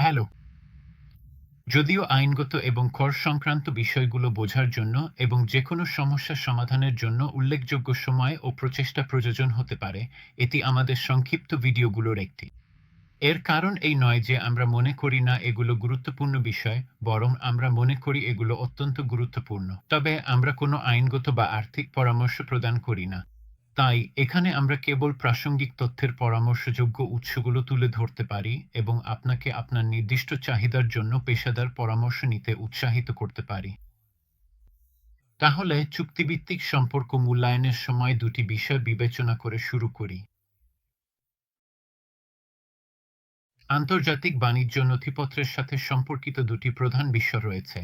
Hello যদিও আইনগত এবং কর সংক্রান্ত বিষয়গুলো বোঝার জন্য এবং যে কোনো সমস্যার সমাধানের জন্য উল্লেখযোগ্য সময় ও প্রচেষ্টা প্রয়োজন হতে পারে, এটি আমাদের সংক্ষিপ্ত ভিডিওগুলোর একটি। এর কারণ এই নয় যে আমরা মনে করি না এগুলো গুরুত্বপূর্ণ বিষয়, বরং আমরা মনে করি এগুলো অত্যন্ত গুরুত্বপূর্ণ। তবে আমরা কোনো আইনগত বা আর্থিক পরামর্শ প্রদান করি না। তাই এখানে আমরা কেবল প্রাসঙ্গিক তথ্যের পরামর্শযোগ্য উৎসগুলো তুলে ধরতে পারি এবং আপনাকে আপনার নির্দিষ্ট চাহিদার জন্য পেশাদার পরামর্শ নিতে উৎসাহিত করতে পারি। তাহলে চুক্তিভিত্তিক সম্পর্ক মূল্যায়নের সময় দুটি বিষয় বিবেচনা করে শুরু করি। আন্তর্জাতিক বাণিজ্য নথিপত্রের সাথে সম্পর্কিত দুটি প্রধান বিষয় রয়েছে।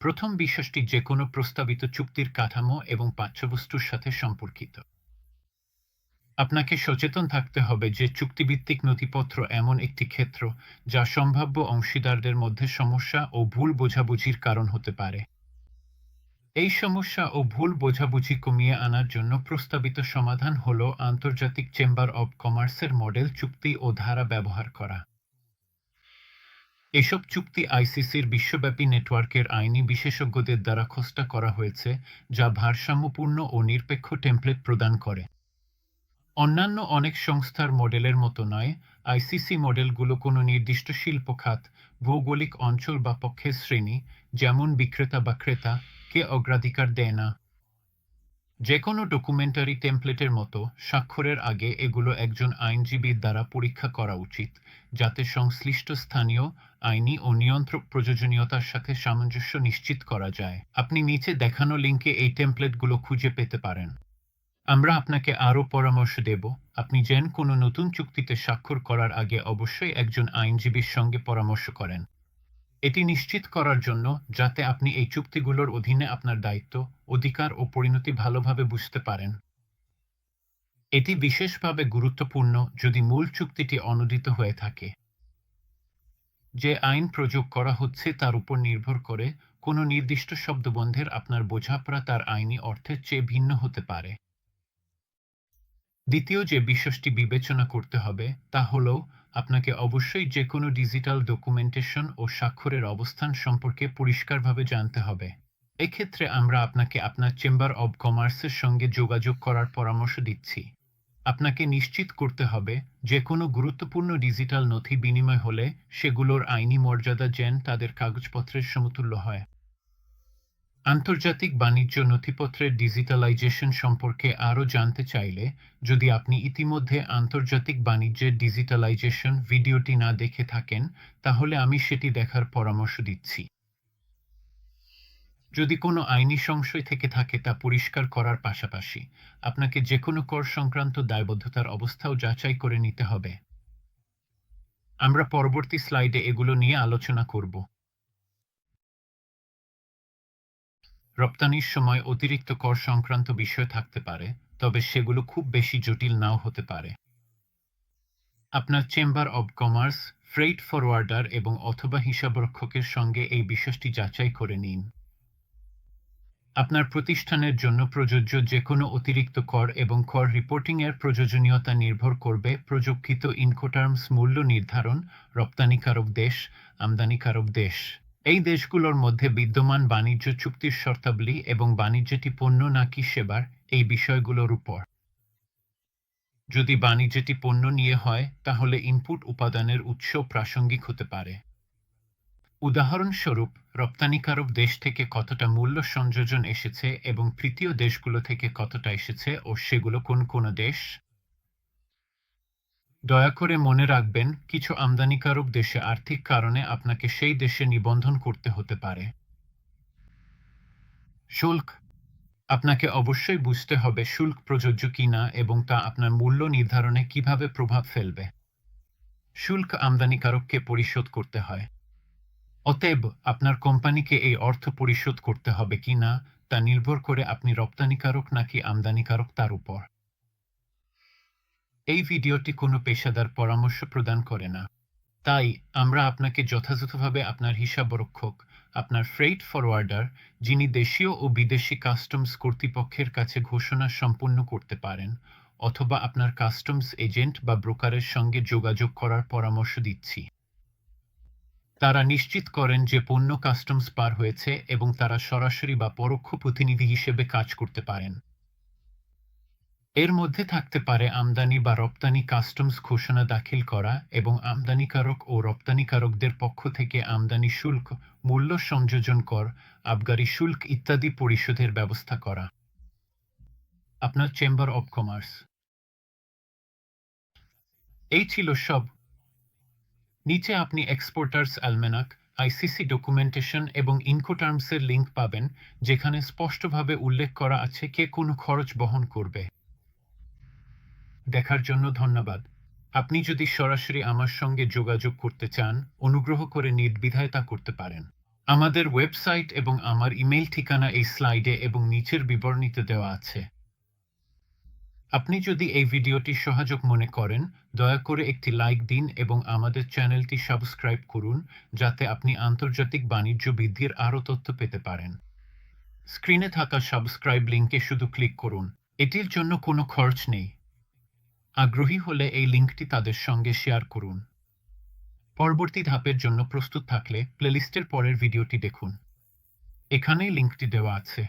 প্রথম বিশ্বাসটি যে কোনো প্রস্তাবিত চুক্তির কাঠামো এবং পাঠ্যবস্তুর সাথে সম্পর্কিত। আপনাকে সচেতন থাকতে হবে যে চুক্তিভিত্তিক নথিপত্র এমন একটি ক্ষেত্র যা সম্ভাব্য অংশীদারদের মধ্যে সমস্যা ও ভুল বোঝাবুঝির কারণ হতে পারে। এই সমস্যা ও ভুল বোঝাবুঝি কমিয়ে আনার জন্য প্রস্তাবিত সমাধান হল আন্তর্জাতিক চেম্বার অব কমার্সের মডেল চুক্তি ও ধারা ব্যবহার করা। এসব চুক্তি আইসিসির বিশ্বব্যাপী নেটওয়ার্কের আইনি বিশেষজ্ঞদের দ্বারা খোস্টা করা হয়েছে, যা ভারসাম্যপূর্ণ ও নিরপেক্ষ টেমপ্লেট প্রদান করে। অন্যান্য অনেক সংস্থার মডেলের মতো নয়, আইসিসি মডেলগুলো কোনো নির্দিষ্ট শিল্প খাত ভৌগোলিক অঞ্চল বা পক্ষের শ্রেণি, যেমন বিক্রেতা বা ক্রেতা, কে অগ্রাধিকার দেয় না। যে কোনো ডকুমেন্টারি টেমপ্লেটের মতো স্বাক্ষরের আগে এগুলো একজন আইনজীবীর দ্বারা পরীক্ষা করা উচিত, যাতে সংশ্লিষ্ট স্থানীয় আইনি ও নিয়ন্ত্রক প্রয়োজনীয়তার সাথে সামঞ্জস্য নিশ্চিত করা যায়। আপনি নিচে দেখানো লিঙ্কে এই টেমপ্লেটগুলো খুঁজে পেতে পারেন। আমরা আপনাকে আরও পরামর্শ দেব। আপনি যেন কোনো নতুন চুক্তিতে স্বাক্ষর করার আগে অবশ্যই একজন আইনজীবীর সঙ্গে পরামর্শ করেন। এটি নিশ্চিত করার জন্য যাতে আপনি এই চুক্তিগুলোর অধীনে আপনার দায়িত্ব, অধিকার ও পরিণতি ভালোভাবে বুঝতে পারেন। এটি বিশেষভাবে গুরুত্বপূর্ণ যদি মূল চুক্তিটি অনুদিত হয়ে থাকে। যে আইন প্রয়োগ করা হচ্ছে তার উপর নির্ভর করে কোনো নির্দিষ্ট শব্দবন্ধের আপনার বোঝাপড়া তার আইনি অর্থের চেয়ে ভিন্ন হতে পারে। দ্বিতীয় যে বিষয়টি বিবেচনা করতে হবে, তা হল আপনাকে অবশ্যই যে কোনো ডিজিটাল ডকুমেন্টেশন ও স্বাক্ষরের অবস্থান সম্পর্কে পরিষ্কারভাবে জানতে হবে। এক্ষেত্রে আমরা আপনাকে আপনার চেম্বার অব কমার্সের সঙ্গে যোগাযোগ করার পরামর্শ দিচ্ছি। আপনাকে নিশ্চিত করতে হবে যে কোনো গুরুত্বপূর্ণ ডিজিটাল নথি বিনিময় হলে সেগুলোর আইনি মর্যাদা যেন তাদের কাগজপত্রের সমতুল্য হয়। আন্তর্জাতিক বাণিজ্য নথিপত্রের ডিজিটালাইজেশন সম্পর্কে আরও জানতে চাইলে যদি আপনি ইতিমধ্যে আন্তর্জাতিক বাণিজ্যের ডিজিটালাইজেশন ভিডিওটি না দেখে থাকেন, তাহলে আমি সেটি দেখার পরামর্শ দিচ্ছি। যদি কোনো আইনি সংশয় থেকে থাকে তা পরিষ্কার করার পাশাপাশি আপনাকে যে কোনো কর সংক্রান্ত দায়বদ্ধতার অবস্থাও যাচাই করে নিতে হবে। আমরা পরবর্তী স্লাইডে এগুলো নিয়ে আলোচনা করব। রপ্তানির সময় অতিরিক্ত কর সংক্রান্ত বিষয় থাকতে পারে, তবে সেগুলো খুব বেশি জটিল নাও হতে পারে। আপনার chamber of commerce, freight forwarder এবং অথবা হিসাবরক্ষকের সঙ্গে এই বিষয়টি যাচাই করে নিন। আপনার প্রতিষ্ঠানের জন্য প্রযোজ্য যে কোনো অতিরিক্ত কর এবং কর রিপোর্টিংয়ের প্রয়োজনীয়তা নির্ভর করবে প্রযুক্তিত ইনকোটার্মস মূল্য নির্ধারণ, রপ্তানিকারক দেশ, আমদানিকারক দেশ। এই দেশগুলোর মধ্যে বিদ্যমান বাণিজ্য চুক্তির শর্তাবলী এবং বাণিজ্যটি পণ্য নাকি সেবার এই বিষয়গুলোর উপর। যদি বাণিজ্যটি পণ্য নিয়ে হয়, তাহলে ইনপুট উপাদানের উৎস প্রাসঙ্গিক হতে পারে। উদাহরণস্বরূপ, রপ্তানিকারক দেশ থেকে কতটা মূল্য সংযোজন এসেছে এবং তৃতীয় দেশগুলো থেকে কতটা এসেছে ও সেগুলো কোন কোন দেশ? দয়া করে মনে রাখবেন, কিছু আমদানিকারক দেশে আর্থিক কারণে আপনাকে সেই দেশে নিবন্ধন করতে হতে পারে। শুল্ক। আপনাকে অবশ্যই বুঝতে হবে শুল্ক প্রযোজ্য কিনা এবং তা আপনার মূল্য নির্ধারণে কীভাবে প্রভাব ফেলবে। শুল্ক আমদানিকারককে পরিশোধ করতে হয়। অতএব, আপনার কোম্পানিকে এই অর্থ পরিশোধ করতে হবে কিনা তা নির্ভর করে আপনি রপ্তানিকারক নাকি আমদানিকারক তার উপর। এই ভিডিওটি কোনো পেশাদার পরামর্শ প্রদান করে না। তাই আমরা আপনাকে যথাযথভাবে আপনার হিসাবরক্ষক, আপনার ফ্রেইট ফরওয়ার্ডার যিনি দেশীয় ও বিদেশি কাস্টমস কর্তৃপক্ষের কাছে ঘোষণা সম্পূর্ণ করতে পারেন, অথবা আপনার কাস্টমস এজেন্ট বা ব্রোকারের সঙ্গে যোগাযোগ করার পরামর্শ দিচ্ছি। তারা নিশ্চিত করেন যে পণ্য কাস্টমস পার হয়েছে এবং তারা সরাসরি বা পরোক্ষ প্রতিনিধি হিসেবে কাজ করতে পারেন। এর মধ্যে থাকতে পারে আমদানি বা রপ্তানি কাস্টমস ঘোষণা দাখিল করা এবং আমদানিকারক ও রপ্তানিকারকদের পক্ষ থেকে আমদানি শুল্ক, মূল্য সংযোজন কর, আবগারি শুল্ক ইত্যাদি পরিশোধের ব্যবস্থা করা। আপনার চেম্বার অব কমার্স এই ছিল সব। নিচে আপনি এক্সপোর্টার্স অ্যালমেনাক আইসিসি ডকুমেন্টেশন এবং ইনকোটার্মসের লিঙ্ক পাবেন, যেখানে স্পষ্টভাবে উল্লেখ করা আছে কে কোনো খরচ বহন করবে। দেখার জন্য ধন্যবাদ। আপনি যদি সরাসরি আমার সঙ্গে যোগাযোগ করতে চান, অনুগ্রহ করে নির্দ্বিধায় তা করতে পারেন। আমাদের ওয়েবসাইট এবং আমার ইমেল ঠিকানা এই স্লাইডে এবং নিচের বিবরণীতে দেওয়া আছে। আপনি যদি এই ভিডিওটি সহায়ক মনে করেন, দয়া করে একটি লাইক দিন এবং আমাদের চ্যানেলটি সাবস্ক্রাইব করুন, যাতে আপনি আন্তর্জাতিক বাণিজ্য বৃদ্ধির আরও তথ্য পেতে পারেন। স্ক্রিনে থাকা সাবস্ক্রাইব লিঙ্কে শুধু ক্লিক করুন। এটির জন্য কোনো খরচ নেই। আগ্রহী হলে এই লিঙ্কটি তাদের সঙ্গে শেয়ার করুন। পরবর্তী ধাপের জন্য প্রস্তুত থাকলে প্লেলিস্টের পরের ভিডিওটি দেখুন। এখানেই লিঙ্কটি দেওয়া আছে।